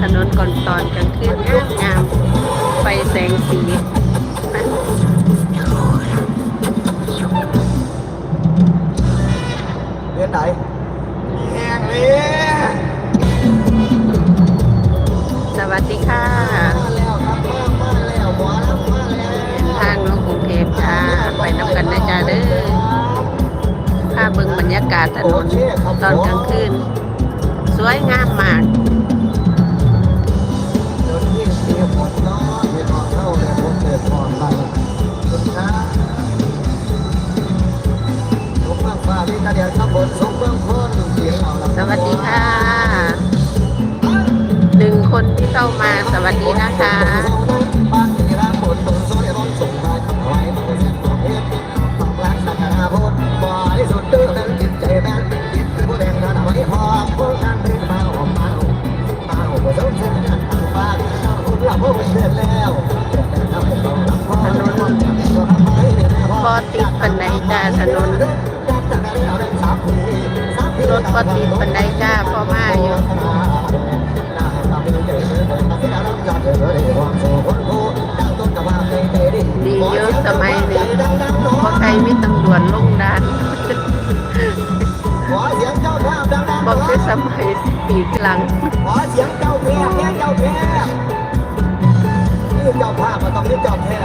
ถนนก่อนตอนกลางคืนงามงามไฟแสงสีเรียนไหนแห้งเลยสวัสดีค่ะมาแล้วครับมามาแล้วหมอแล้วมาแล้วทางลงกรุงเทพจ้าไปน้ำกันนะจ้าเด้อภาพเบิ่งบรรยากาศถนนตอนกลางคืน สวยงามมาก สมเมืองฟ้าเดียดขบวนสมเบื้องคนเสียงเอาลำสวัสดีค่ะหนึ่งคนที่เข้ามาสวัสดีนะคะข้อติดงระดับไหอบผู้การเป็นมาหอมมามาหอมผู้สมเส้นกันทางฟ้าคุณหนเดือนแล้วแต่ทำให้ต้องรับพอถนจ้าถนน รถพอติดปันไดจ้าพ่อมาอยู่ดีเยอะสมัยนี้เพราะใครมีตำรวจลงด้าภาพดังๆบอกคือสมัยปีกหลังขอเสียงเจ้าแพร่เจ้าแพร่เจ้าภาพมาต้องนี่เจ้าแพร่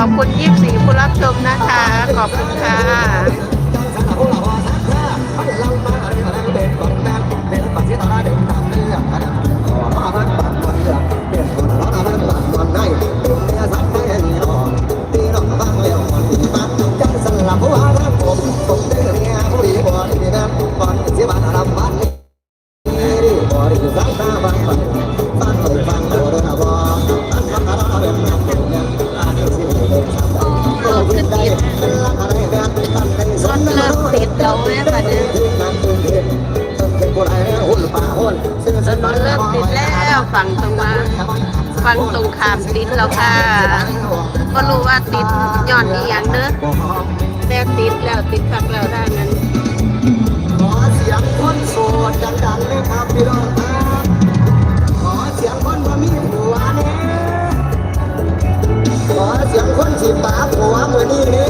ขอบคุณยี่สี่ผู้รับชมนะคะ ขอบคุณค่ะเราว่าสักแค่เขาเดี๋ยวเรามาอะไรอะไรเด็กก่อนแม่เด็กปัจจุบันเด็กตามเรื่องขนาดขอมาบ้านบ้านเรื่องเด็กคนเราบ้านบ้านวันได้เด็กเนี่ยสักแค่นี้หรอตีน้องบ้างแล้วมันดีมากจังสันละผู้ว่าครับผม ฟังตรงขามติดแล้วค่ะก็รู้ว่าติดย้อนอีหยังเน้อแต่ติดแล้วติดปักแล้วได้นั้นขอเสียงคนโสดดังๆเลยครับพี่น้องครัขอเสียงคนบ่มีหัวเนี่ยขอเสียงคนสิปาหัวมื้อนี้เนี่ย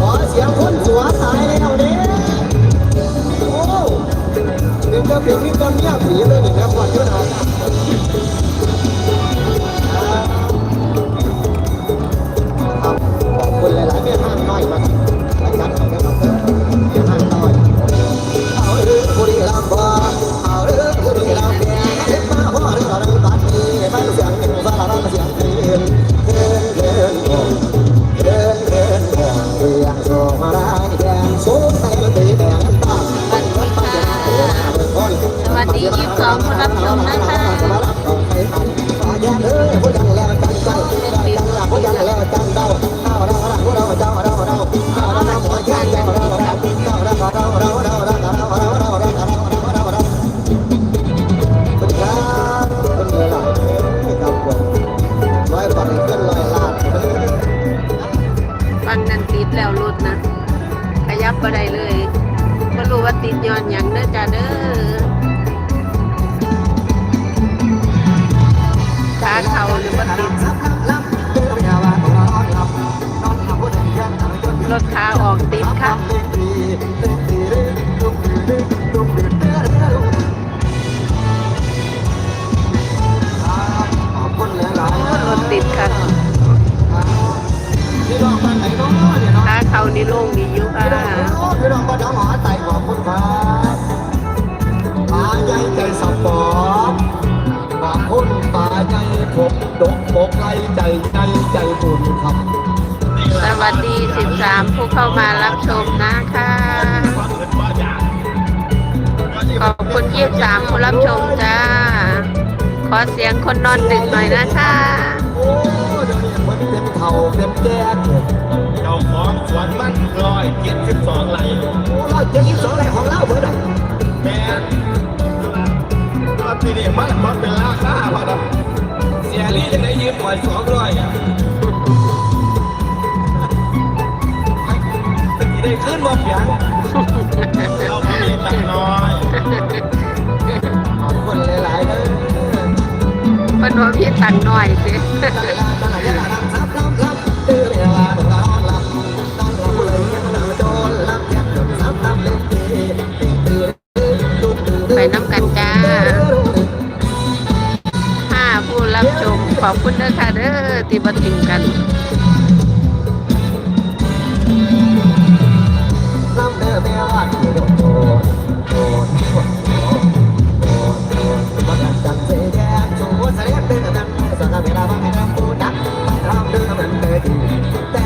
ขอเสียงคนหัวตายแล้วเนี่ยโอ้นึกว่าเป็นมิตรเมียผีเลยนี่ครับว่าเยู่ไหน ติดย้อนหยังเด้อจ้าเด้อขาเขาหรือว่าติดรถขาออก ดี13ผู้เข้ามารับชมนะคะ ขอบคุณ23ผู้รับชมจ้า ขอเสียงคนนอนดึกหน่อยนะคะโอ้เดี๋ยวนี้มันเป็นเข่าเป็นแก่โเจ้าของสวนมันร้อยเจ็ดสิบสองไร่อ้เราเจ็ดสิบสองไรของเราเบิดอะแม่ว่าที่นี่มันมันเป็นราคาพอดเสียลี่จะได้ยืมหน่อยสองร้อยอะ ขึ้นมาเพียงเราไม่มีตังน้อยขอบคุณหลายๆเลยเพิ่นว่าพี่ตังหน่อยสิไปน้ำกันจ้าห้าผู้รับชมขอบคุณเด้อค่ะเด้อที่มาถึงกัน เวลาบางแห่งผู้ดักรำเด้อมันเด้อดีแต่ยิ่งเดิน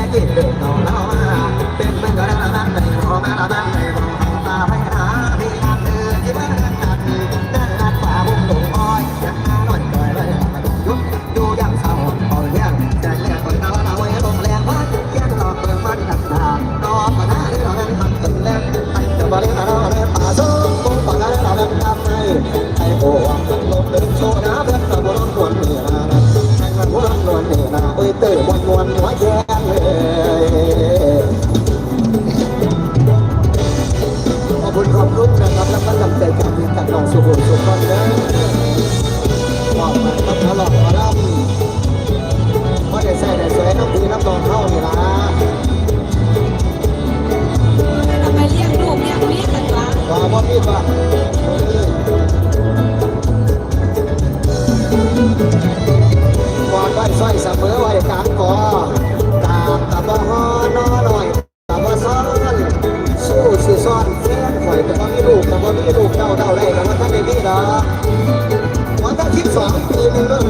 วันตั้งทิพสองปีนึงเด้อ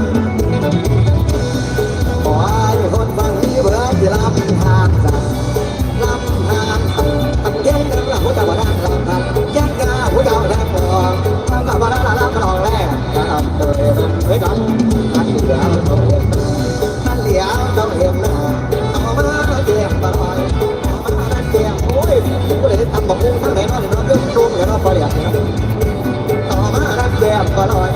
ขอให้คนฟังนี้เบื่อที่ลำทางกันลำทางทำเย็นกันละหัวใจว่าด้านลำทางยันกาหัวใจว่าด้านมองทำกับว่าด้านลำลองแรกทำตัวเองไว้กันท่านเหลือต้องเห็นท่นเหลียวต้องเห็นนะเอามาเกี่ยงตลอดเอามาเกี่ยงโอ้ยผู้ใดทำบอกคุ้งทั้งไหนมาเนี่ยเราเรื่องรุ่งกันเราประหยัดนะต่อมาดันแก้มก็ลอย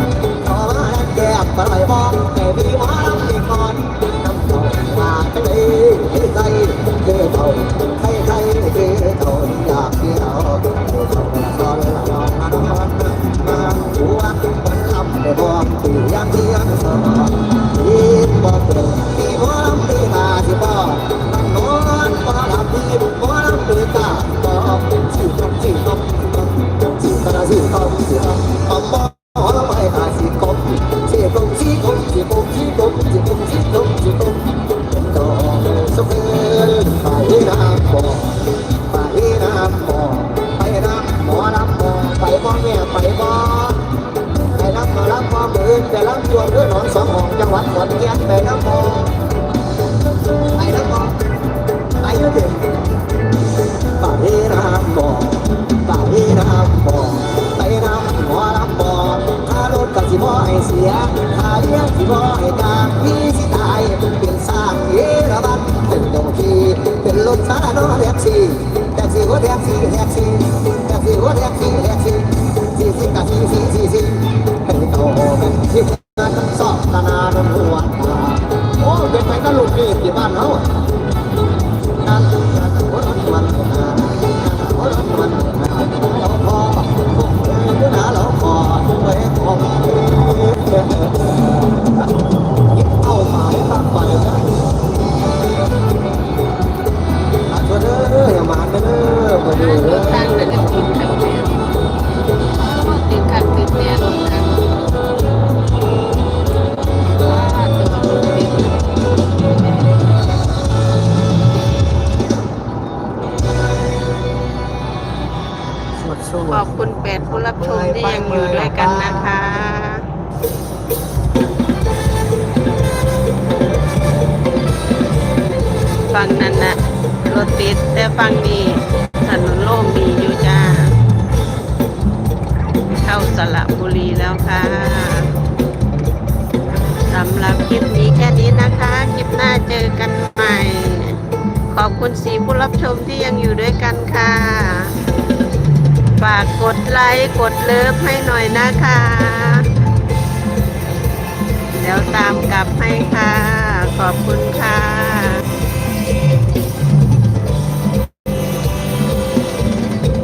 จะล่ำชวนด้วยหนอนสองหงจังหวัดขอนแก่นไปนครไปนครไปยุติป่าเวรามบ่อป่าเวรไปรำหมอรำบ่อถ้ารถกับสิบ่ให้เสียถ้าเลี้ยงสิบ่ให้กางพี่สิตายเป็นสร้างเอราวัณเป็นดงทีเป็นรถสาโนแท็กซี่แท็กซี่หัวแท็กซี่แท็กซี่แท็กซี่หัวแท็กซี่แท็กซี่ ลู ขอบคุณแปดผู้รับชมที่ยังอยู่ด้วยกันนะคะฝั่งนั้นนะรถติดแต่ฝั่งนี้ถนนโล่งดีอยู่จ้า เข้าสระบุรีแล้วค่ะสำหรับคลิปนี้แค่นี้นะคะ คลิปหน้าเจอกันใหม่ ขอบคุณสีผู้รับชมที่ยังอยู่ด้วยกันค่ะ ฝากกดไลค์กดเลิฟให้หน่อยนะคะ เดี๋ยวตามกลับให้ค่ะ ขอบคุณค่ะ